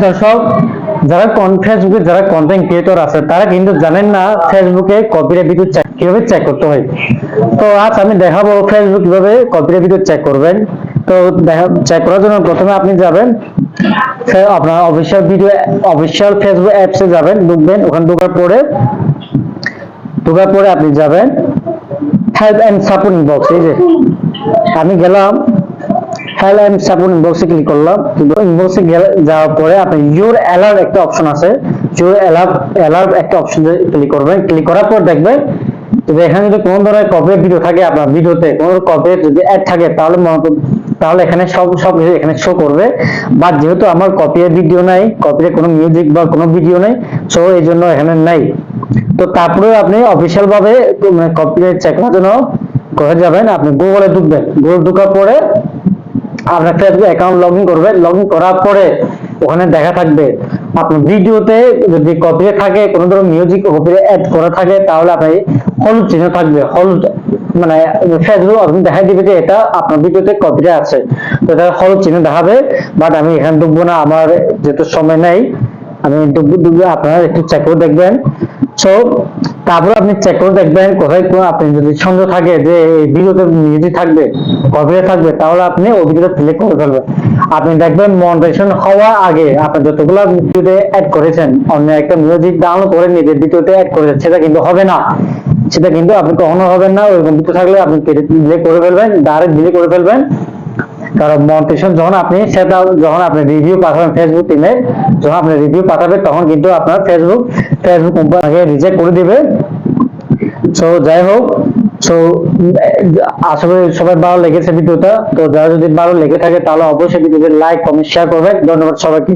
দর্শক, যারা ফেসবুকে যারা কন্টেন্ট ক্রিয়েটর আছে, তারা কিন্তু জানেন না ফেসবুকে কপিরাইট ভিডিও কীভাবে চেক করতে হয়। তো আজ আমি দেখাবো ফেসবুক কীভাবে কপিরাইট ভিডিও চেক করবেন। তো চেক করার জন্য প্রথমে আপনি যাবেন আপনার অফিসিয়াল ভিডিও অফিসিয়াল ফেসবুক অ্যাপসে যাবেন, ঢুকবেন, ওখানে ঢোকার পরে ঢোকার পরে আপনি যাবেন হেল্প অ্যান্ড সাপোর্ট বক্স এই যে। আমি গেলাম হেল্প অ্যান্ড সাপোর্ট ইনবক্সে ক্লিক করলাম। ইনবক্সে যাওয়ার পরে আপনি ইউর অ্যালার্ট একটা অপশন আছে। ইউর অ্যালার্ট অ্যালার্ট একটা অপশন ক্লিক করবেন। ক্লিক করার পর দেখবেন যদি এখানে যদি কোনো ধরনের কপিরাইট ভিডিও থাকে আপনার ভিডিওতে কোনো কপিরাইট যদি অ্যাড থাকে, তাহলে মনে- তাহলে এখানে সব সব এখানে শো করবে। বাট যেহেতু আমার কপিরাইট ভিডিও নাই কপিরাইট কোনো মিউজিক বা কোনো ভিডিও নাই সো এই জন্য এখানে নাই। তো তারপরে আপনি অফিসিয়াল ভাবে কপিরাইট চেক করার জন্য করে যাবেন, আপনি গুগলে ঢুকবেন। গুগল ঢুকার পরে আপনার অ্যাকাউন্ট লগ ইন করবে। লগ ইন করার পরে ওখানে দেখা থাকবে। আপনার ভিডিওতে যদি থাকে, কোনো ধরনের মিউজিক অ্যাড করা থাকে, তাহলে আপনি হলুদ চিহ্ন থাকবে। হলুদ মানে ফেসবুক আপনি দেখাই দিবে যে এটা আপনার ভিডিওতে কপিরাইট আছে। তো এটা হলুদ চিহ্ন দেখাবে। বাট আমি এখানে ঢুকবো না, আমার যেহেতু সময় নেই, আমি ডুবু ডুবু আপনারা একটু চেক করে দেখবেন। সো তারপরে আপনি চেক করে দেখবেন কোথায় কোন আপনি যদি সন্দেহ থাকে যে এই ভিডিওতে মিউজিক থাকবে কপিরাইট থাকবে, তাহলে আপনি ওই ভিডিওটা সিলেক্ট করে ফেলবেন। আপনি দেখবেন মনিটাইজেশন হওয়ার আগে আপনি যতগুলো ভিডিওতে অ্যাড করেছেন, অন্য একটা মিউজিক ডাউনলোড করে নিজের ভিডিওতে অ্যাড করেছেন, সেটা কিন্তু হবে না। সেটা কিন্তু আপনি কখনো হবেন না ওইরকম ভিডিও থাকলে আপনি ডিলে করে ফেলবেন ডাইরেক্ট ডিলে করে ফেলবেন। কারণ মনিটেশন যখন আপনি সেটা যখন আপনি রিভিউ পাঠাবেন ফেসবুক টিমে যখন আপনি রিভিউ পাঠাবেন, তখন কিন্তু আপনার ফেসবুক ফেসবুক কোম্পানিকে রিজেক্ট করে দিবে। সো যাই হোক সো আশা করি সবাই ভালো লেগেছে ভিডিওটা। তো যারা যদি ভালো লেগে থাকে, তাহলে অবশ্যই ভিডিওতে লাইক কমেন্ট শেয়ার করবেন। ধন্যবাদ সবাইকে।